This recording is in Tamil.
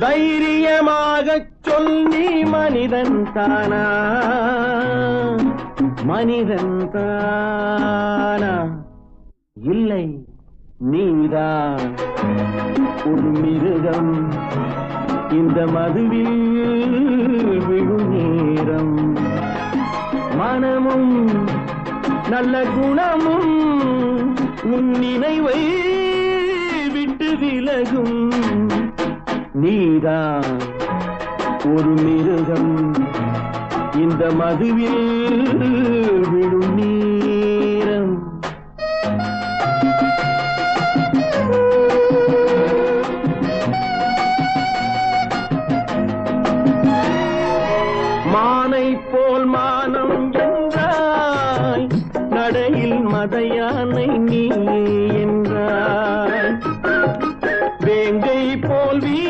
தைரியமாக சொல் நீ மனிதன் தானா? மனிதன் தானா? இல்லை நீதான். ஒரு மிருகம் இந்த மதுவில் விழு நேரம். மனமும் நல்ல குணமும் உன் நினைவை விட்டு விலகும். நீதா ஒரு மிருகம். இந்த மதுவில் விடும் நீரம். மானை போல் மானம் என்றாய் நடையில் மதையானை நீ என்றாய். வேங்கை போல் வீ